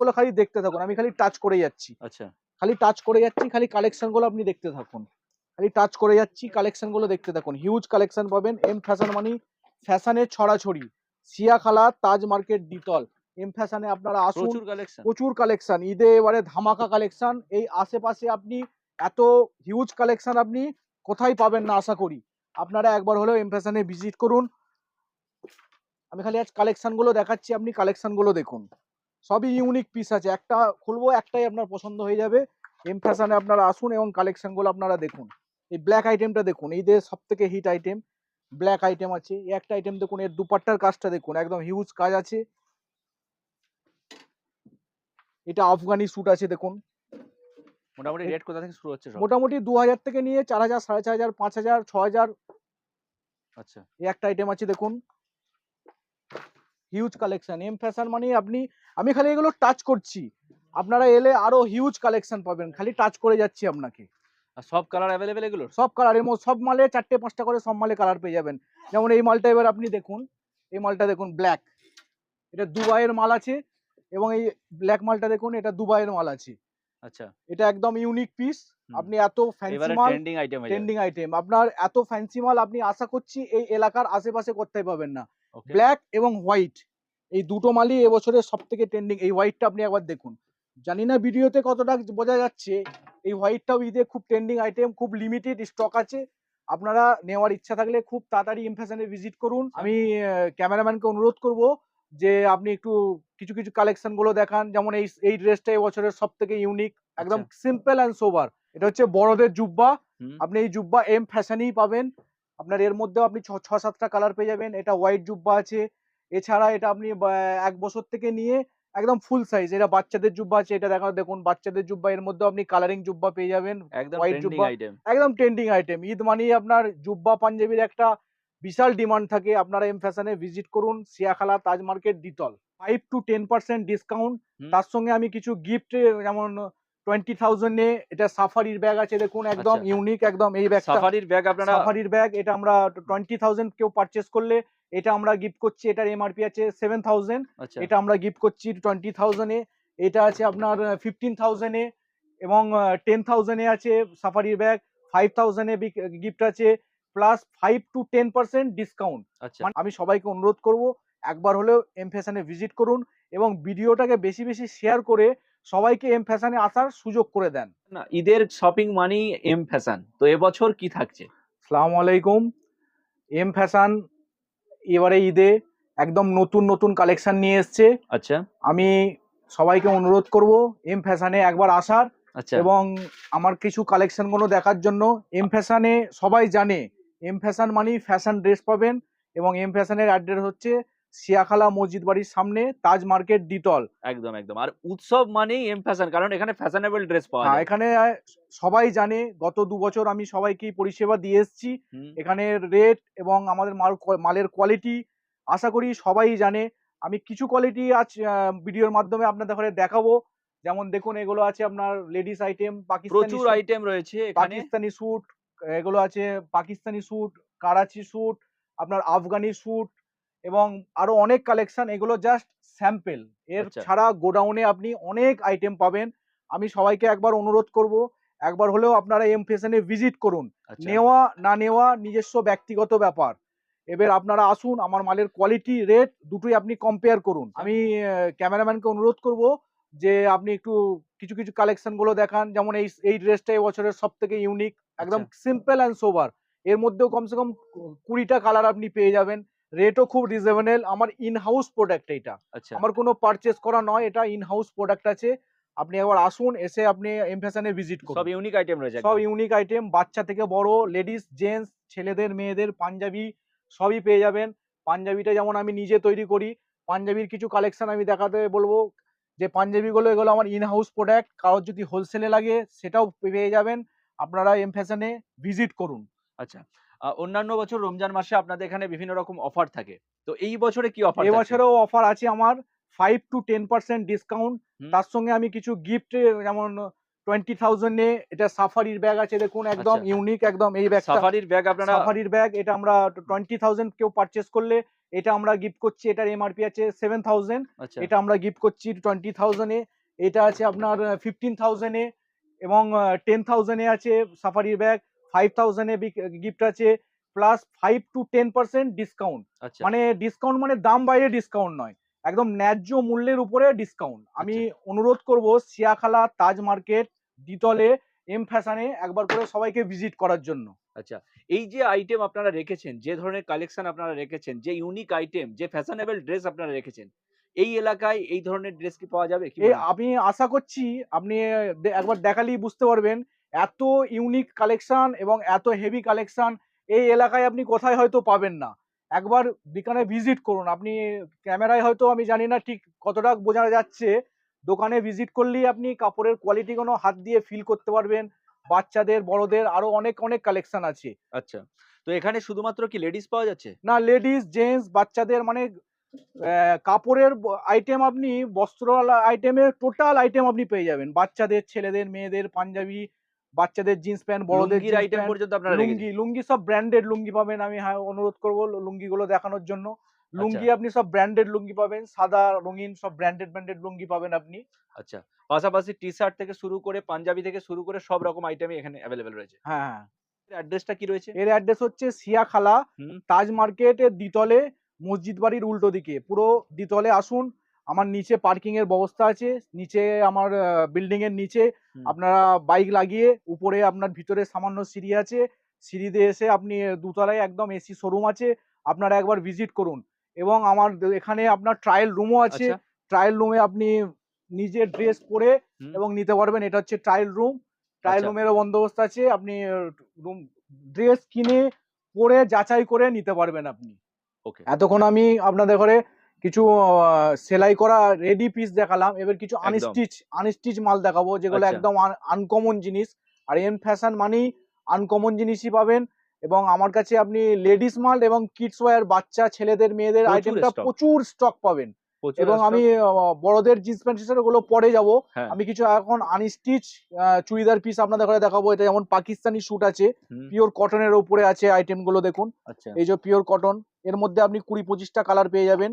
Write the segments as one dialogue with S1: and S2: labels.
S1: গুলো খালি দেখতে থাকুন। আমি খালি টাচ করে যাচ্ছি।
S2: আচ্ছা।
S1: খালি টাচ করে যাচ্ছি খালি কালেকশনগুলো আপনি দেখতে থাকুন। খালি টাচ করে যাচ্ছি কালেকশনগুলো দেখতে থাকুন। হিউজ কালেকশন পাবেন। এম ফ্যাশন মানি ফ্যাশনের ছড়াছড়ি। সিয়াখালা তাজ মার্কেট ডিটল। এম ফ্যাশনে আপনারা আসুন।
S2: প্রচুর কালেকশন
S1: প্রচুর কালেকশন ঈদে এবারে ধামাকা কালেকশন এই আশেপাশে আপনি এত হিউজ কালেকশন আপনি কোথায় পাবেন না আশা করি। আপনারা একবার হলেও এম ফ্যাশনে ভিজিট করুন। আমি খালি আজ কালেকশনগুলো দেখাচ্ছি। আপনি কালেকশনগুলো দেখুন। সবই ইউনিক পিস আছে। একটা খুলবো একটাই আপনার পছন্দ হয়ে যাবে। এম ফ্যাশনে আপনারা আসুন এবং কালেকশনগুলো আপনারা দেখুন। এই ব্ল্যাক আইটেমটা দেখুন ঈদের সব থেকে হিট আইটেম ব্ল্যাক আইটেম আছে। এই একটা আইটেম দেখুন এর দুপাট্টার কাজটা দেখুন একদম হিউজ কাজ আছে। এটা আফগানি স্যুট আছে দেখুন।
S2: মোটামুটি রেট কোথা থেকে শুরু হচ্ছে
S1: মোটামুটি দু হাজার থেকে নিয়ে চার হাজার সাড়ে চার হাজার পাঁচ হাজার ছ হাজার।
S2: আচ্ছা।
S1: এই একটা আইটেম আছে দেখুন। হিউজ কালেকশন এম ফ্যাশন মানে আপনি আমি খালি এগুলো টাচ করছি। আপনারা এলে আরও হিউজ কালেকশন পাবেন। খালি টাচ করে যাচ্ছি আপনাকে।
S2: সব কালার অ্যাভেলেবেল এগুলোর?
S1: সব কালার মধ্যে সব মালে চারটে পাঁচটা করে সব মালে কালার পেয়ে যাবেন। যেমন এই মালটা এবার আপনি দেখুন এই মালটা দেখুন ব্ল্যাক এটা দুবাইয়ের মাল আছে এবং এই ব্ল্যাক মালটা দেখুন এটা দুবাইয়ের মাল আছে।
S2: আচ্ছা।
S1: এটা একদম ইউনিক পিস আপনি এত ফ্যান্সি মাল
S2: ট্রেন্ডিং আইটেম
S1: ট্রেন্ডিং আইটেম আপনার এত ফ্যান্সি মাল আপনি আশা করছি এই এলাকার আশেপাশে করতে পাবেন না। ব্ল্যাক এবং হোয়াইট এই দুটো মালই এবছরের সব থেকে ট্রেন্ডিং এই হোয়াইটটা আপনি একবার দেখুন। জানি না ভিডিওতে কতটা বোঝা যাচ্ছে এই হোয়াইটটাও ঈদে খুব ট্রেন্ডিং আইটেম খুব লিমিটেড স্টক আছে। আপনারা নেওয়ার ইচ্ছা থাকলে খুব তাড়াতাড়ি ইমফ্যাশনে ভিজিট করুন। আমি ক্যামেরাম্যানকে অনুরোধ করব যে আপনি একটু কিছু কিছু কালেকশনগুলো দেখান। যেমন এই এই ড্রেসটা এবছরের সব থেকে ইউনিক একদম সিম্পল অ্যান্ড সোবার এটা হচ্ছে বড়দের জুব্বা। আপনি এই জুব্বা এম ফ্যাশনেই পাবেন। আপনার এর মধ্যেও আপনি ছ ছ সাতটা কালার পেয়ে যাবেন। এটা হোয়াইট জুব্বা আছে। এছাড়া এটা আপনি এক বছর থেকে নিয়ে একদম ফুল সাইজ এটা বাচ্চাদের জুব্বা আছে এটা দেখা দেখুন বাচ্চাদের জুব্বা এর মধ্যে আপনি কালারিং জুব্বা পেয়ে যাবেন
S2: একদম ট্রেন্ডিং
S1: জুব্বা।
S2: আইটেম
S1: একদম ট্রেন্ডিং আইটেম ঈদ মানেই আপনার জুব্বা পাঞ্জাবির একটা বিশাল ডিমান্ড থাকে আপনারা এম ফ্যাশনে ভিজিট করুন Siakhala Taj market Dettol five to ten percent discount তার সঙ্গে আমি কিছু গিফট যেমন টোয়েন্টি থাউজেন্ডে এটা সাফারির ব্যাগ আছে দেখুন একদম
S2: আচ্ছা।
S1: ইউনিক একদম এই ব্যাগটা
S2: সাফারির ব্যাগ আপনারা
S1: সাফারির ব্যাগ এটা আমরা টোয়েন্টি থাউজেন্ড কেউ পারচেস করলে এটা আমরা গিফট করছি এটার এমআরপি আছে সেভেন থাউজেন্ড
S2: আচ্ছা।
S1: এটা আমরা গিফট করছি টোয়েন্টি থাউজেন্ডে এটা আছে আপনার ফিফটিন থাউজেন্ডে এবং টেন থাউজেন্ডে আছে সাফারির ব্যাগ ফাইভ থাউজেন্ডে গিফট আছে plus five to ten percent discount আমি সবাইকে অনুরোধ করব একবার হলেও এম ফ্যাশনে ভিজিট করুন এবং ভিডিওটাকে বেশি বেশি শেয়ার করে সবাইকে এম ফ্যাশনে আসার সুযোগ করে দেন।
S2: না ঈদের শপিং মানি এম ফ্যাশন তো এবছর কি থাকছে?
S1: সালাম আলাইকুম। এম ফ্যাশন এবারে ঈদে একদম নতুন নতুন কালেকশন নিয়ে এসছে।
S2: আচ্ছা।
S1: আমি সবাইকে অনুরোধ করব এম ফ্যাশনে একবার আসার
S2: আচ্ছা।
S1: এবং আমার কিছু কালেকশনগুলো দেখার জন্য এম ফ্যাশনে সবাই জানে। এম ফ্যাশন মানে ফ্যাশন ড্রেস পাবেন এবং এম ফ্যাশনের অ্যাড্রেস হচ্ছে সিয়াখালা মসজিদ বাড়ির সামনে তাজ মার্কেট ডিটল।
S2: একদম একদম। আর উৎসব মানেই এম ফ্যাশন কারণ এখানে ফ্যাশনেবল ড্রেস পাওয়া
S1: হ্যাঁ
S2: যায়।
S1: এখানে সবাই জানে গত দু বছর আমি সবাইকে পরিষেবা দিয়ে এসেছি। এখানে রেট এবং আমাদের মাল মালের কোয়ালিটি আশা করি সবাই জানে। আমি কিছু কোয়ালিটি আজ ভিডিওর মাধ্যমে আপনাদের ঘরে দেখাবো। যেমন দেখুন এগুলো আছে আপনার লেডিস আইটেম পাকিস্তানি
S2: প্রচুর আইটেম রয়েছে
S1: পাকিস্তানি স্যুট এগুলো আছে পাকিস্তানি স্যুট কারাচি স্যুট আপনার আফগানি স্যুট এবং আরও অনেক কালেকশন এগুলো জাস্ট স্যাম্পেল এর
S2: আচ্ছা।
S1: ছাড়া গোডাউনে আপনি অনেক আইটেম পাবেন। আমি সবাইকে একবার অনুরোধ করব একবার হলেও আপনারা এম ফ্যাশনে ভিজিট করুন।
S2: আচ্ছা।
S1: নেওয়া না নেওয়া নিজস্ব ব্যক্তিগত ব্যাপার। এবার আপনারা আসুন আমার মালের কোয়ালিটি রেট দুটোই আপনি কম্পেয়ার করুন। আমি ক্যামেরাম্যানকে অনুরোধ করব যে আপনি একটু কিছু কিছু কালেকশনগুলো দেখান। যেমন এই এই ড্রেসটা এবছরের সব থেকে ইউনিক একদম সিম্পল অ্যান্ড সোবার এর মধ্যেও কমসে কম কুড়িটা কালার আপনি পেয়ে যাবেন। রেটও খুব রিজনেবল আমার ইন হাউস প্রোডাক্ট এটা
S2: আচ্ছা।
S1: আমার কোনো পারচেস করা নয় এটা ইন হাউস প্রোডাক্ট আছে। আপনি একবার আসুন এসে আপনি এম ফ্যাশনে ভিজিট করুন।
S2: সব ইউনিক আইটেম রয়েছে
S1: সব ইউনিক আইটেম বাচ্চা থেকে বড় লেডিস জেন্টস ছেলেদের মেয়েদের পাঞ্জাবি সবই পেয়ে যাবেন। পাঞ্জাবিটা যেমন আমি নিজে তৈরি করি পাঞ্জাবির কিছু কালেকশন আমি দেখাতে বলব যে পাঞ্জাবিগুলো এগুলো আমার ইন হাউস প্রোডাক্ট কারোর যদি হোলসেলে লাগে সেটাও পেয়ে যাবেন। আপনারা এম ফ্যাশনে ভিজিট করুন।
S2: আচ্ছা অন্যান্য বছর রমজান মাসে আপনাদের এখানে বিভিন্ন রকম অফার থাকে। তো এই বছরে কি অফার
S1: এবছরেও অফার আছে আমার five to ten percent discount তার সঙ্গে আমি কিছু গিফট যেমন টোয়েন্টি থাউজেন্ডে এটা সাফারির ব্যাগ আছে দেখুন একদম
S2: আচ্ছা।
S1: ইউনিক একদম এই ব্যাগটা
S2: সাফারির ব্যাগ আপনারা
S1: সাফারির ব্যাগ এটা আমরা টোয়েন্টি থাউজেন্ড কেউ পারচেস করলে এটা আমরা গিফট করছি এটার এমআরপি আছে সেভেন থাউজেন্ড
S2: আচ্ছা।
S1: এটা আমরা গিফট করছি টোয়েন্টি থাউজেন্ডে এটা আছে আপনার ফিফটিন থাউজেন্ডে এবং টেন থাউজেন্ডে আছে সাফারির ব্যাগ ফাইভ থাউজেন্ডে গিফট আছে plus five to ten percent discount
S2: আচ্ছা।
S1: মানে ডিসকাউন্ট মানে দাম বাইরে ডিসকাউন্ট নয় একদম ন্যায্য মূল্যের উপরে ডিসকাউন্ট আমি অনুরোধ করব সিয়াখালা তাজ মার্কেট দ্বিতলে এম ফ্যাশনে একবার করে সবাইকে ভিজিট করার জন্য।
S2: আচ্ছা এই যে আইটেম আপনারা রেখেছেন যে ধরনের কালেকশন আপনারা রেখেছেন যে ইউনিক আইটেম যে ফ্যাশনেবল ড্রেস আপনারা রেখেছেন এই এলাকায় এই ধরনের ড্রেস কি পাওয়া যাবে?
S1: আমি আশা করছি আপনি একবার দেখালেই বুঝতে পারবেন এত ইউনিক কালেকশান এবং এত হেভি কালেকশান এই এলাকায় আপনি কোথায় হয়তো পাবেন না। একবার দোকানে ভিজিট করুন। আপনি ক্যামেরায় হয়তো আমি জানি না ঠিক কতটা বোঝা যাচ্ছে। দোকানে ভিজিট করলেই আপনি কাপড়ের কোয়ালিটিগুলো হাত দিয়ে ফিল করতে পারবেন। বাচ্চাদের বড়দের আরও অনেক অনেক কালেকশন আছে।
S2: আচ্ছা। তো এখানে শুধুমাত্র কি লেডিস পাওয়া যাচ্ছে?
S1: না লেডিস জেন্টস বাচ্চাদের মানে কাপড়ের আইটেম আপনি বস্ত্র আইটেমের টোটাল আইটেম আপনি পেয়ে যাবেন। বাচ্চাদের ছেলেদের মেয়েদের পাঞ্জাবি বাচ্চাদের জিন্স প্যান্ট বড়দের
S2: আইটেম পর্যন্ত আপনারা
S1: লুঙ্গি লুঙ্গি সব ব্র্যান্ডেড লুঙ্গি পাবেন আমি হ্যাঁ অনুরোধ করব লুঙ্গি গুলো দেখানোর জন্য। লুঙ্গি আপনি সব ব্র্যান্ডেড লুঙ্গি পাবেন সাদা রঙিন সব ব্র্যান্ডেড ব্র্যান্ডেড লুঙ্গি পাবেন আপনি।
S2: আচ্ছা পাশাপাশি টি শার্ট থেকে শুরু করে পাঞ্জাবি থেকে শুরু করে সব রকম আইটেমই এখানে অ্যাভেলেবেল রয়েছে।
S1: হ্যাঁ
S2: অ্যাড্রেসটা কি রয়েছে?
S1: এর অ্যাড্রেস হচ্ছে সিয়াখালা। তাজ মার্কেটের দ্বিতলে মসজিদ বাড়ির উল্টো দিকে। পুরো দ্বিতলে আসুন আমার নিচে পার্কিং এর ব্যবস্থা আছে নিচে আমার বিল্ডিং এর নিচে। আপনারা বাইক লাগিয়ে উপরে আপনার ভিতরে সামান্য সিঁড়ি আছে। সিঁড়ি দিয়ে এসে আপনি দুতলায় একদম এসি শোরুম আছে। আপনারা একবার ভিজিট করুন। এবং আমার এখানে আপনার ট্রায়াল রুমও আছে।
S2: আচ্ছা।
S1: ট্রায়াল রুমে আপনি নিজের ড্রেস পরে এবং নিতে পারবেন। এটা হচ্ছে ট্রায়াল রুম ট্রায়াল
S2: আচ্ছা।
S1: রুমেরও বন্দোবস্ত আছে। আপনি রুম ড্রেস কিনে পরে যাচাই করে নিতে পারবেন আপনি।
S2: ওকে।
S1: এতক্ষণ আমি আপনাদের ঘরে কিছু সেলাই করা রেডি পিস দেখালাম। এবার কিছু। আনস্টিচ আনস্টিচ মাল দেখাবো যেগুলো
S2: আচ্ছা।
S1: একদম আনকমন জিনিস। আর এম ফ্যাশন মানেই আনকমন জিনিসই পাবেন। এবং আমার কাছে আপনি লেডিস মাল এবং কিডস ওয়্যার বাচ্চা ছেলেদের মেয়েদের আইটেমটা প্রচুর স্টক পাবেন। এবং আমি বড়দের জিন্স প্যান্ট টি ওগুলো পরে যাব।
S2: হ্যাঁ।
S1: আমি কিছু এখন আনস্টিচ চুড়িদার পিস আপনাদের ঘরে দেখাবো। এটা যেমন পাকিস্তানি স্যুট আছে। পিওর কটনের উপরে আছে আইটেমগুলো দেখুন।
S2: আচ্ছা।
S1: এই যে পিওর কটন এর মধ্যে আপনি কুড়ি পঁচিশটা কালার পেয়ে যাবেন।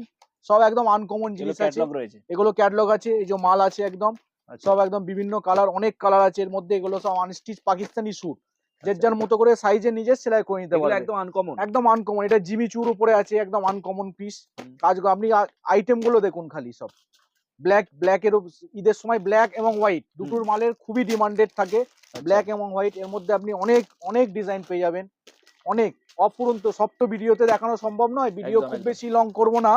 S1: সব একদম আনকমন জিনিস আছে।
S2: রয়েছে।
S1: এগুলো ক্যাটলগ আছে এই যে মাল আছে একদম।
S2: আচ্ছা।
S1: সব একদম বিভিন্ন কালার অনেক কালার আছে। এর মধ্যে এগুলো সব আনস্টিচ পাকিস্তানি স্যুট যে
S2: আচ্ছা।
S1: যার মতো করে সাইজে নিজে সেলাই করে নিতে পারবেন
S2: একদম আনকমন
S1: একদম আনকমন এটা জিমি চুর উপরে আছে একদম আনকমন পিস কাজ আপনি আইটেমগুলো দেখুন খালি সব। ব্ল্যাক ব্ল্যাক এর ঈদের সময় ব্ল্যাক এবং হোয়াইট দুটোর মালের খুবই ডিমান্ডেড থাকে।
S2: আচ্ছা।
S1: ব্ল্যাক এবং হোয়াইট এর মধ্যে আপনি অনেক অনেক ডিজাইন পেয়ে যাবেন। অনেক অফুরন্ত সব তো ভিডিওতে দেখানো সম্ভব নয়। ভিডিও খুব বেশি লং করব না।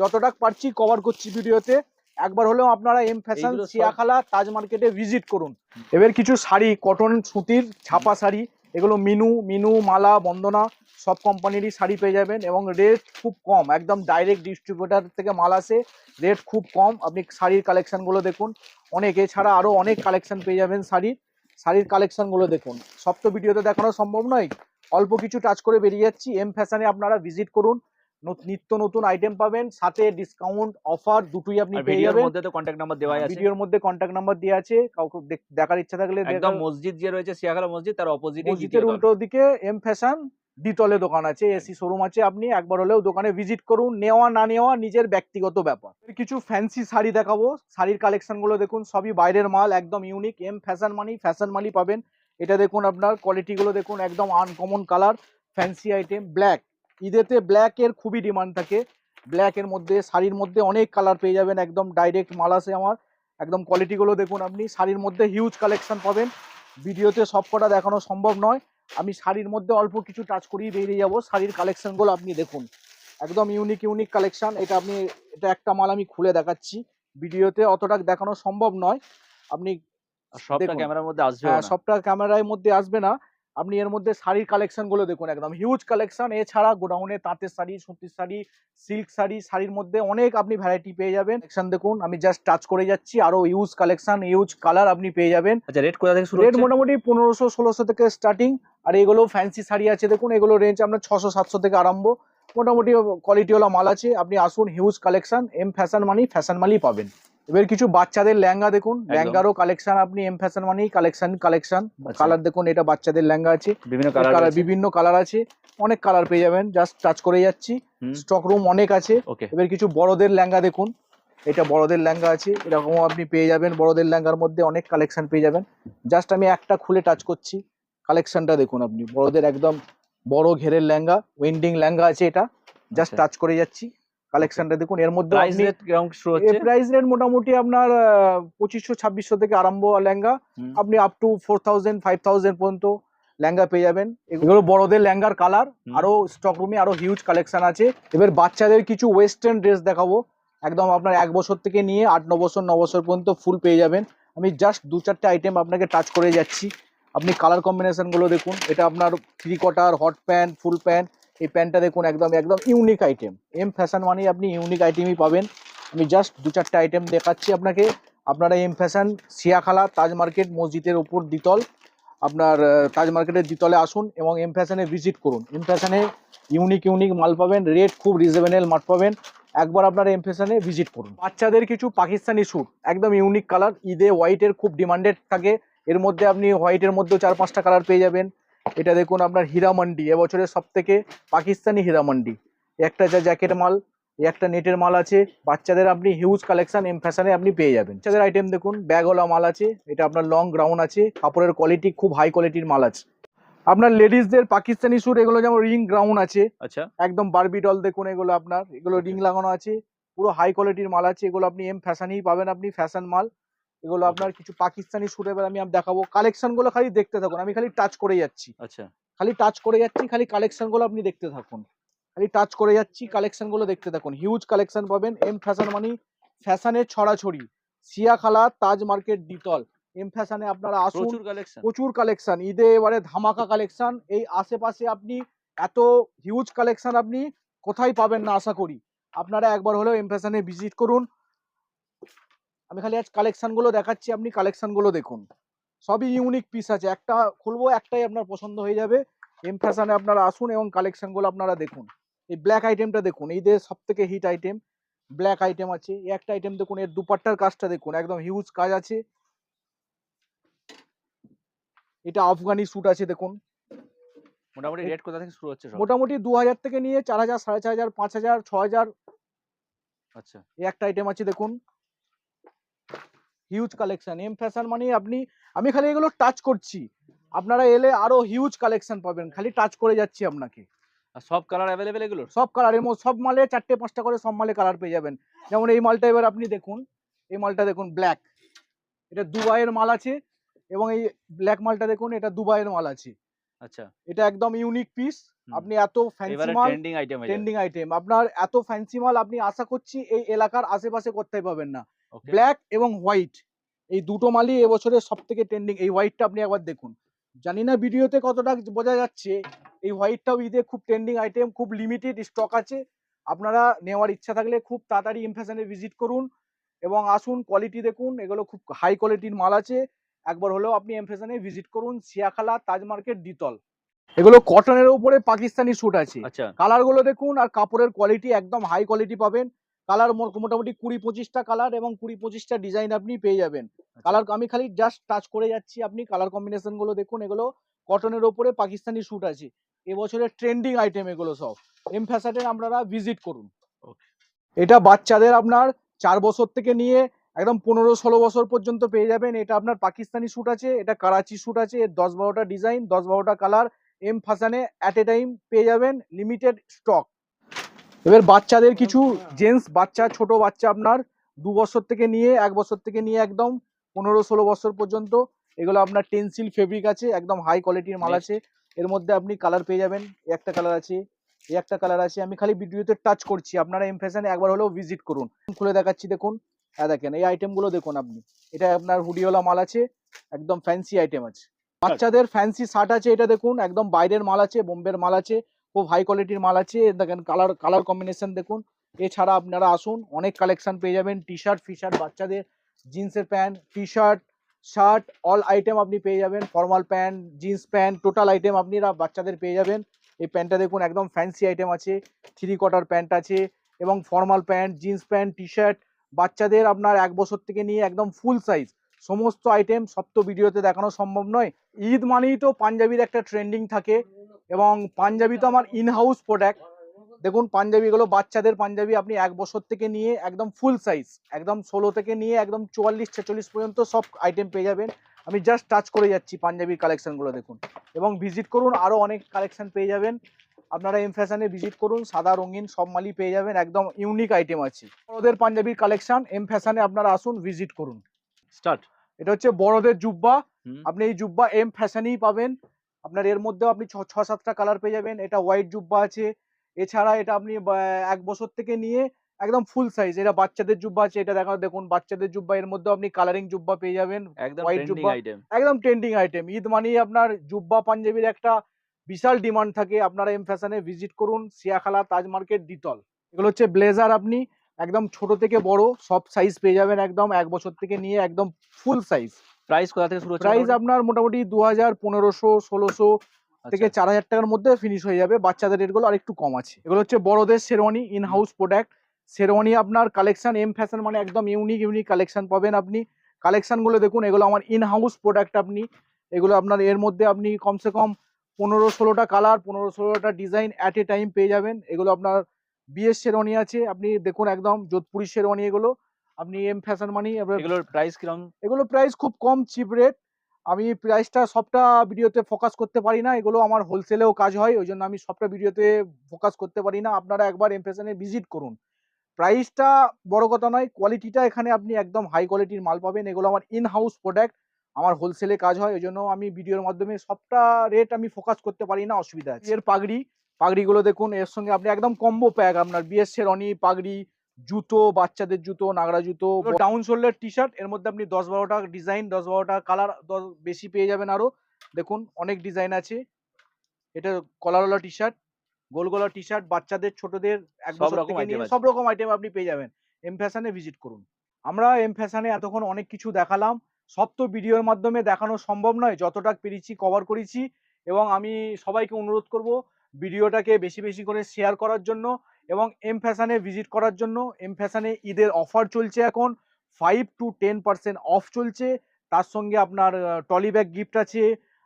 S1: যতটা পারছি কভার করছি ভিডিওতে। একবার হলেও আপনারা এম ফ্যাশন সিয়াখালা তাজ মার্কেটে ভিজিট করুন। এবার কিছু শাড়ি কটন সুতির ছাপা শাড়ি এগুলো মিনু মিনু মালা বন্দনা সব কোম্পানিরই শাড়ি পেয়ে যাবেন এবং রেট খুব কম একদম ডাইরেক্ট ডিস্ট্রিবিউটার থেকে মাল আসে রেট খুব কম। আপনি শাড়ির কালেকশনগুলো দেখুন। অনেক এছাড়া আরও অনেক কালেকশন পেয়ে যাবেন শাড়ির। শাড়ির কালেকশনগুলো দেখুন। সব তো ভিডিওতে দেখানো সম্ভব নয়? অল্প কিছু টাচ করে বেরিয়ে যাচ্ছি। এম ফ্যাশনে আপনারা ভিজিট করুন। নত- নিত্য নতুন আইটেম পাবেন। সাথে ডিসকাউন্ট অফার দুটোই আপনি পেয়ে
S2: ভিডিওর
S1: যাবেন।
S2: মধ্যে তো কন্ট্যাক্ট নাম্বার দেওয়াই আছে।
S1: ভিডিওর মধ্যে কন্ট্যাক্ট নাম্বার দেওয়া আছে। কাউকে দেখ- দেখার ইচ্ছা থাকলে
S2: একদম মসজিদ যে রয়েছে সিয়াখালা মসজিদ তার অপোজিটে
S1: মসজিদের উল্টো দিকে এম ফ্যাশন দ্বিতলে দোকান আছে। এসি শোরুম আছে আপনি। একবার হলেও দোকানে ভিজিট করুন। নেওয়া না নেওয়া নিজের ব্যক্তিগত ব্যাপার। কিছু ফ্যান্সি শাড়ি দেখাবো। শাড়ির কালেকশনগুলো দেখুন। সবই বাইরের মাল একদম ইউনিক এম ফ্যাশন মানি ফ্যাশন মানি পাবেন। এটা দেখুন আপনার কোয়ালিটি গুলো দেখুন, একদম uncommon colour fancy item black ঈদেতে black এর খুবই ডিমান্ড থাকে। ব্ল্যাক এর মধ্যে, শাড়ির মধ্যে অনেক কালার পেয়ে যাবেন, একদম ডাইরেক্ট মাল আসে আমার। একদম কোয়ালিটি গুলো দেখুন আপনি, শাড়ির মধ্যে হিউজ কালেকশন পাবেন। ভিডিওতে সব কটা দেখানো সম্ভব নয়। আমি শাড়ির মধ্যে অল্প কিছু টাচ করেই বেরিয়ে যাব, শাড়ির কালেকশনগুলো আপনি দেখুন। একদম ইউনিক ইউনিক কালেকশন এটা আপনি, এটা একটা মাল আমি খুলে দেখাচ্ছি। ভিডিওতে অতটা দেখানো সম্ভব নয়। আপনি
S2: সবটা ক্যামেরার মধ্যে আসবে
S1: হ্যাঁ, সবটা ক্যামেরার মধ্যে আসবে না। আপনি এর মধ্যে শাড়ির কালেকশনগুলো দেখুন একদম। হিউজ কালেকশন এছাড়া গোডাউনে তাঁতের শাড়ি সুতির শাড়ি সিল্ক শাড়ি শাড়ির মধ্যে অনেক আপনি ভ্যারাইটি পেয়ে যাবেন। কালেকশন দেখুন আমি জাস্ট টাচ করে যাচ্ছি আরও ইউজ কালেকশন ইউজ কালার আপনি পেয়ে যাবেন।
S2: আচ্ছা রেট কোথা থেকে শুরু
S1: রেট মোটামুটি পনেরোশো ষোলোশো থেকে স্টার্টিং আর এগুলো ফ্যান্সি শাড়ি আছে দেখুন এগুলো রেঞ্জ আপনার ছশো সাতশো থেকে আরম্ভ। মোটামুটি কোয়ালিটিওয়ালা মাল আছে আপনি আসুন হিউজ কালেকশন এম ফ্যাশন মানি ফ্যাশন মালি পাবেন। এবার কিছু বাচ্চাদের লেহেঙ্গা দেখুন।
S2: একদম।
S1: লেহেঙ্গারও কালেকশন আপনি এম ফ্যাশন মানেই কালেকশন কালেকশন। কালার দেখুন এটা বাচ্চাদের লেহেঙ্গা আছে।
S2: বিভিন্ন
S1: কালার বিভিন্ন কালার আছে। অনেক কালার পেয়ে যাবেন জাস্ট টাচ করে যাচ্ছি। স্টক রুম অনেক আছে। এবার কিছু বড়দের লেহেঙ্গা দেখুন। এটা বড়দের লেহেঙ্গা আছে। এরকমও আপনি পেয়ে যাবেন। বড়দের লেহেঙ্গার মধ্যে অনেক কালেকশন পেয়ে যাবেন। জাস্ট আমি একটা খুলে টাচ করছি। কালেকশনটা দেখুন আপনি। বড়দের একদম বড় ঘেরের লেহেঙ্গা ওয়েন্ডিং লেহেঙ্গা আছে এটা। জাস্ট
S2: আচ্ছা।
S1: টাচ করে যাচ্ছি। কালেকশনটা দেখুন এর মধ্যে
S2: প্রাইস রেট কীরকম শুরু হচ্ছে?
S1: প্রাইস রেট মোটামুটি আপনার পঁচিশশো ছাব্বিশশো থেকে আরম্ভ লেহেঙ্গা। আপনি up to four thousand five thousand পর্যন্ত লেহেঙ্গা পেয়ে যাবেন। এগুলো বড়দের লেহেঙ্গার কালার আরও স্টক রুমে আরও হিউজ কালেকশন আছে। এবার বাচ্চাদের কিছু ওয়েস্টার্ন ড্রেস দেখাবো। একদম আপনার এক বছর থেকে নিয়ে আট ন বছর ন বছর পর্যন্ত ফুল পেয়ে যাবেন। আমি জাস্ট দু চারটে আইটেম আপনাকে টাচ করে যাচ্ছি। আপনি কালার কম্বিনেশনগুলো দেখুন। এটা আপনার three quarter hot pant full pant এই প্যান্টটা দেখুন, একদম একদম ইউনিক আইটেম এম ফ্যাশন মানে আপনি ইউনিক আইটেমই পাবেন। আমি জাস্ট দু চারটে আইটেম দেখাচ্ছি আপনাকে। আপনারা M fashion Siakhala Taj market, মসজিদের উপর দ্বিতল, আপনার তাজ মার্কেটের দ্বিতলে আসুন এবং এম ফ্যাশনে ভিজিট করুন। এম ফ্যাশনে ইউনিক ইউনিক মাল পাবেন রেট খুব রিজনেবল মাল পাবেন। একবার আপনারা এম ফ্যাশনে ভিজিট করুন। বাচ্চাদের কিছু পাকিস্তানি স্যুট একদম ইউনিক কালার ঈদে হোয়াইটের খুব ডিমান্ডেড থাকে। এর মধ্যে আপনি হোয়াইটের মধ্যেও চার পাঁচটা কালার পেয়ে যাবেন। এটা দেখুন আপনার হীরামান্ডি এবছরের সব থেকে পাকিস্তানি হীরামান্ডি। একটা যা জ্যাকেট মাল একটা নেটের মাল আছে বাচ্চাদের আপনি হিউজ কালেকশন এম ফ্যাশনে আপনি পেয়ে যাবেন। বাচ্চাদের আইটেম দেখুন ব্যাগওয়ালা মাল আছে এটা আপনার লং গ্রাউন্ড আছে কাপড়ের কোয়ালিটি খুব হাই কোয়ালিটির মাল আছে। আপনার লেডিসদের পাকিস্তানি স্যুট এগুলো যেমন রিং গ্রাউন্ড আছে
S2: আচ্ছা।
S1: একদম বারবি ডল দেখুন এগুলো আপনার এগুলো রিং লাগানো আছে পুরো হাই কোয়ালিটির মাল আছে এগুলো আপনি এম ফ্যাশনেই পাবেন আপনি ফ্যাশন মাল। এগুলো আপনার কিছু পাকিস্তানি স্যুট এবার আমি দেখাবো। কালেকশনগুলো খালি দেখতে থাকুন। আমি খালি টাচ করে যাচ্ছি।
S2: আচ্ছা।
S1: খালি টাচ করে যাচ্ছি খালি কালেকশনগুলো আপনি দেখতে থাকুন। খালি টাচ করে যাচ্ছি কালেকশনগুলো দেখতে থাকুন। হিউজ কালেকশন পাবেন। এম ফ্যাশন মানে ফ্যাশনের ছড়াছড়ি। সিয়াখালা তাজ মার্কেট দ্বিতল এম ফ্যাশনে আপনারা আসুন।
S2: প্রচুর কালেকশন
S1: প্রচুর কালেকশন ঈদে এবারে ধামাকা কালেকশন এই আশেপাশে আপনি এত হিউজ কালেকশন আপনি কোথায় পাবেন না আশা করি। আপনারা একবার হলেও এম ফ্যাশনে ভিজিট করুন। আমি খালি আজ কালেকশনগুলো দেখাচ্ছি আপনি কালেকশনগুলো দেখুন। সবই ইউনিক পিস আছে। একটা খুলবো একটাই আপনার পছন্দ হয়ে যাবে। এম ফ্যাশনে আপনারা আসুন এবং কালেকশনগুলো আপনারা দেখুন। এই ব্ল্যাক আইটেমটা দেখুন। ঈদের সব থেকে হিট আইটেম ব্ল্যাক আইটেম আছে। এই একটা আইটেম দেখুন এর দুপাট্টার কাজটা দেখুন। একদম হিউজ কাজ আছে। এটা আফগানি স্যুট আছে দেখুন।
S2: মোটামুটি রেট কোথা থেকে শুরু হচ্ছে
S1: মোটামুটি দু হাজার থেকে নিয়ে চার হাজার সাড়ে চার হাজার পাঁচ হাজার ছ হাজার।
S2: আচ্ছা।
S1: এই একটা আইটেম আছে দেখুন। হিউজ কালেকশন এম ফ্যাশন মানে আপনি আমি খালি এগুলো টাচ করছি। আপনারা এলে আরও হিউজ কালেকশন পাবেন। খালি টাচ করে যাচ্ছি আপনাকে।
S2: সব কালার অ্যাভেলেবেল এগুলো
S1: সব কালারের মধ্যে সব মালে চারটে পাঁচটা করে সব মালে কালার পেয়ে যাবেন। যেমন এই মালটা এবার আপনি দেখুন এই মালটা দেখুন ব্ল্যাক এটা দুবাইয়ের মাল আছে এবং এই ব্ল্যাক মালটা দেখুন এটা দুবাইয়ের মাল আছে।
S2: আচ্ছা।
S1: এটা একদম ইউনিক পিস আপনি এত ফ্যান্সি মাল
S2: ট্রেন্ডিং আইটেম
S1: ট্রেন্ডিং আইটেম আপনার এত ফ্যান্সি মাল আপনি আশা করছি এই এলাকার আশেপাশে করতে পাবেন না। ব্ল্যাক এবং হোয়াইট এই দুটো মালই এবছরের সব থেকে ট্রেন্ডিং এই হোয়াইটটা আপনি একবার দেখুন। জানি না ভিডিওতে কতটা বোঝা যাচ্ছে এই হোয়াইটটাও ঈদে খুব ট্রেন্ডিং আইটেম খুব লিমিটেড স্টক আছে। আপনারা নেওয়ার ইচ্ছা থাকলে খুব তাড়াতাড়ি ইমফ্যাশনে ভিজিট করুন এবং আসুন কোয়ালিটি দেখুন এগুলো খুব হাই কোয়ালিটির মাল আছে। একবার হলেও আপনি এমফ্যাশনে ভিজিট করুন সিয়াখালা তাজ মার্কেট দ্বিতল এগুলো কটনের উপরে পাকিস্তানি স্যুট আছে।
S2: আচ্ছা।
S1: কালারগুলো দেখুন আর কাপড়ের কোয়ালিটি একদম হাই কোয়ালিটি পাবেন। কালার মোটামুটি কুড়ি পঁচিশটা কালার এবং কুড়ি পঁচিশটা ডিজাইন আপনি পেয়ে যাবেন। কালার আমি খালি জাস্ট টাচ করে যাচ্ছি আপনি কালার কম্বিনেশনগুলো দেখুন এগুলো কটনের ওপরে পাকিস্তানি স্যুট আছে। এবছরের ট্রেন্ডিং আইটেম এগুলো সব। এম ফ্যাশনের আপনারা ভিজিট করুন. এটা বাচ্চাদের আপনার চার বছর থেকে নিয়ে একদম পনেরো ষোলো বছর পর্যন্ত পেয়ে যাবেন। এটা আপনার পাকিস্তানি স্যুট আছে এটা করাচি স্যুট আছে এর দশ বারোটা ডিজাইন দশ বারোটা কালার এম ফ্যাশনে অ্যাট এ টাইম পেয়ে যাবেন। লিমিটেড স্টক এবার বাচ্চাদের কিছু জেন্টস বাচ্চা ছোট বাচ্চা আপনার দু বছর থেকে নিয়ে এক বছর থেকে নিয়ে একদম পনেরো ষোলো বছর পর্যন্ত এগুলো আপনার টেন্সিল ফেব্রিক আছে একদম হাই কোয়ালিটির মাল আছে। এর মধ্যে আপনি কালার পেয়ে যাবেন একটা কালার আছে এই একটা কালার আছে। আমি খালি ভিডিওতে টাচ করছি আপনারা এম ফ্যাশনে একবার হলেও ভিজিট করুন। খুলে দেখাচ্ছি দেখুন। হ্যাঁ দেখেন এই আইটেমগুলো দেখুন আপনি। এটা আপনার হুডিওয়ালা মাল আছে একদম ফ্যান্সি আইটেম আছে। বাচ্চাদের ফ্যান্সি শার্ট আছে এটা দেখুন একদম বাইরের মাল আছে বোম্বের মাল আছে খুব হাই কোয়ালিটির মাল আছে। দেখেন কালার কালার কম্বিনেশন দেখুন। এছাড়া আপনারা আসুন, অনেক কালেকশন পেয়ে যাবেন। টি শার্ট ফি শার্ট বাচ্চাদের জিন্সের pant T shirt shirt all item আপনি পেয়ে যাবেন। Formal pant jeans pant total item আপনারা বাচ্চাদের পেয়ে যাবেন। এই প্যান্টটা দেখুন, একদম ফ্যান্সি আইটেম আছে। থ্রি কোয়ার্টার প্যান্ট আছে এবং formal pant jeans pant T shirt বাচ্চাদের আপনার এক বছর থেকে নিয়ে একদম ফুল সাইজ সমস্ত আইটেম সব তো ভিডিওতে দেখানো সম্ভব নয়। ঈদ মানেই তো পাঞ্জাবির একটা ট্রেন্ডিং থাকে। এবং পাঞ্জাবি তো আমার ইন হাউস প্রোডাক্ট দেখুন পাঞ্জাবিগুলো বাচ্চাদের পাঞ্জাবি আপনি এক বছর থেকে নিয়ে একদম ফুল সাইজ একদম ষোলো থেকে নিয়ে একদম চুয়াল্লিশ ছেচল্লিশ পর্যন্ত সব আইটেম পেয়ে যাবেন। আমি জাস্ট টাচ করে যাচ্ছি পাঞ্জাবির কালেকশনগুলো দেখুন। এবং ভিজিট করুন আরও অনেক কালেকশন পেয়ে যাবেন। আপনারা এম ফ্যাশনে ভিজিট করুন সাদা রঙিন সব মালই পেয়ে যাবেন একদম ইউনিক আইটেম আছে। ওদের পাঞ্জাবির কালেকশন এম ফ্যাশনে আপনারা আসুন ভিজিট করুন।
S2: স্টার্ট
S1: এটা হচ্ছে বড়দের জুব্বা। আপনি এই জুব্বা এম ফ্যাশনেই পাবেন। আপনার এর মধ্যেও আপনি ছ ছ সাতটা কালার পেয়ে যাবেন। এটা হোয়াইট জুব্বা আছে। এছাড়া এটা আপনি এক বছর থেকে নিয়ে একদম ফুল সাইজ এটা বাচ্চাদের জুব্বা আছে। এটা দেখা দেখুন বাচ্চাদের জুব্বা এর মধ্যেও আপনি কালারিং জুব্বা পেয়ে যাবেন।
S2: ট্রেন্ডিং
S1: জুব্বা।
S2: আইটেম
S1: একদম ট্রেন্ডিং আইটেম ঈদ মানেই আপনার জুব্বা পাঞ্জাবির একটা বিশাল ডিমান্ড থাকে। আপনারা এম ফ্যাশনে ভিজিট করুন। সিয়াখালা তাজ মার্কেট দ্বিতল এগুলো হচ্ছে ব্লেজার আপনি একদম ছোট থেকে বড় সব সাইজ পেয়ে যাবেন। একদম এক বছর থেকে নিয়ে একদম ফুল সাইজ
S2: প্রাইস কোথা থেকে শুরু হচ্ছে
S1: প্রাইস আপনার মোটামুটি দু হাজার পনেরোশো ষোলোশো থেকে
S2: আচ্ছা,
S1: চার হাজার টাকার মধ্যে ফিনিশ হয়ে যাবে। বাচ্চাদের রেটগুলো আর একটু কম আছে। এগুলো হচ্ছে বড়দের sherwani in house product sherwani আপনার কালেকশন এম ফ্যাশন মানে একদম ইউনিক ইউনিক কালেকশন পাবেন আপনি। কালেকশনগুলো দেখুন এগুলো আমার ইন হাউস প্রোডাক্ট আপনি। এগুলো আপনার এর মধ্যে আপনি কমসে কম পনেরো ষোলোটা কালার পনেরো ষোলোটা ডিজাইন অ্যাট এ টাইম পেয়ে যাবেন। এগুলো আপনার বিএস শেরওয়ানি আছে। আপনি দেখুন একদম যোধপুরি শেরওয়ানি এগুলো। আপনি এম ফ্যাশন মানি
S2: এগুলোর প্রাইস কীরকম
S1: এগুলো প্রাইস খুব কম চিপ রেট আমি প্রাইসটা সবটা ভিডিওতে ফোকাস করতে পারি না। এগুলো আমার হোলসেলেও কাজ হয় ওই জন্য আমি সবটা ভিডিওতে ফোকাস করতে পারি না। আপনারা একবার এমফেশনে ভিজিট করুন। প্রাইসটা বড় কথা নয় কোয়ালিটিটা এখানে আপনি একদম হাই কোয়ালিটির মাল পাবেন। এগুলো আমার ইন হাউস প্রোডাক্ট আমার হোলসেলে কাজ হয় ওই জন্য আমি ভিডিওর মাধ্যমে সবটা রেট আমি ফোকাস করতে পারি না অসুবিধা আছে। এর পাগড়ি? পাগড়িগুলো দেখুন এর সঙ্গে আপনি একদম কম্বো প্যাক আপনার বিএস শেরনি পাগড়ি জুতো বাচ্চাদের জুতো নাগরা জুতো ডাউন শোল্ডার টি শার্ট এর মধ্যে আপনি দশ বারোটা ডিজাইন দশ বারোটা কালার দশ বেশি পেয়ে যাবেন আরও। দেখুন অনেক ডিজাইন আছে। এটা কলারওয়ালা টি শার্ট গোল গলা টি শার্ট বাচ্চাদের ছোটদের এক।
S2: সব রকম
S1: আইটেম আপনি পেয়ে যাবেন। এম ফ্যাশনে ভিজিট করুন। আমরা এম ফ্যাশনে এতক্ষণ অনেক কিছু দেখালাম। সব তো ভিডিওর মাধ্যমে দেখানো সম্ভব নয়। যতটা পেরেছি কভার করেছি এবং আমি সবাইকে অনুরোধ করব ভিডিওটাকে বেশি বেশি করে শেয়ার করার জন্য। এবং এম ফ্যাশনে ভিজিট করার জন্য এম ফ্যাশনে ঈদের অফার চলছে এখন। Five to ten percent off চলছে। তার সঙ্গে আপনার টলি ব্যাগ গিফট আছে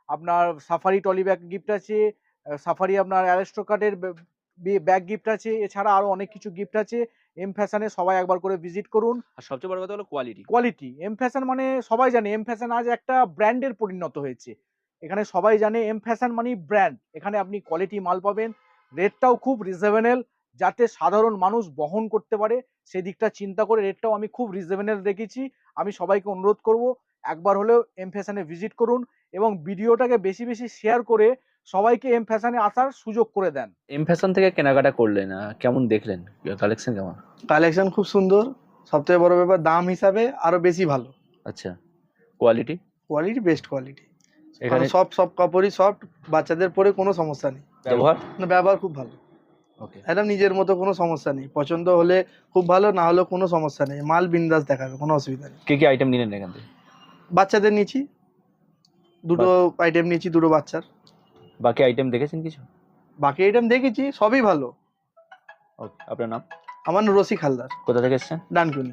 S1: আপনার সাফারি টলি ব্যাগ গিফট আছে সাফারি আপনার অ্যারেস্টো কার্ডের ব্যাগ গিফট আছে এছাড়া আরও অনেক কিছু গিফট আছে। এম ফ্যাশনে সবাই একবার করে ভিজিট করুন।
S2: আর সবচেয়ে বড় কথা হলো কোয়ালিটি
S1: কোয়ালিটি এম ফ্যাশন মানে সবাই জানে এম ফ্যাশন আজ একটা ব্র্যান্ডের পরিণত হয়েছে। এখানে সবাই জানে এম ফ্যাশন মানে ব্র্যান্ড এখানে আপনি কোয়ালিটি মাল পাবেন। রেটটাও খুব রিজনেবল যাতে সাধারণ মানুষ বহন করতে পারে সেই দিকটা চিন্তা করে রেটটাও আমি খুব রিজনেবল রেখেছি আমি সবাইকে অনুরোধ করব একবার হলেও এম ফ্যাশনে ভিজিট করুন এবং ভিডিওটাকে বেশি বেশি শেয়ার করে সবাইকে এম ফ্যাশনে আসার সুযোগ করে দেন।
S2: এম ফ্যাশন থেকে কেনাকাটা করলেন কেমন দেখলেন? কালেকশন কেমন?
S3: কালেকশন খুব সুন্দর। সবথেকে বড় ব্যাপার দাম হিসাবে আরও বেশি ভালো।
S2: আচ্ছা কোয়ালিটি
S3: কোয়ালিটি বেস্ট কোয়ালিটি
S2: এখানে
S3: সব সব কাপড়ই সফট বাচ্চাদের পরে কোনো সমস্যা নেই।
S2: ব্যবহার?
S3: ব্যবহার খুব ভালো। একদম নিজের মতো কোনো সমস্যা নেই। পছন্দ হলে খুব ভালো না হলেও কোনো সমস্যা নেই। মাল বিন্দাস দেখাবে কোনো অসুবিধা নেই।
S2: কি কি আইটেম নিলেন এখান থেকে?
S3: বাচ্চাদের নিয়েছি। দুটো আইটেম নিয়েছি দুটো বাচ্চার।
S2: বাকি আইটেম দেখেছেন কিছু?
S3: বাকি আইটেম দেখেছি সবই ভালো।
S2: ওকে আপনার নাম?
S3: আমার রসিক হালদার।
S2: কোথা থেকে এসেছেন?
S3: ডানকুনি।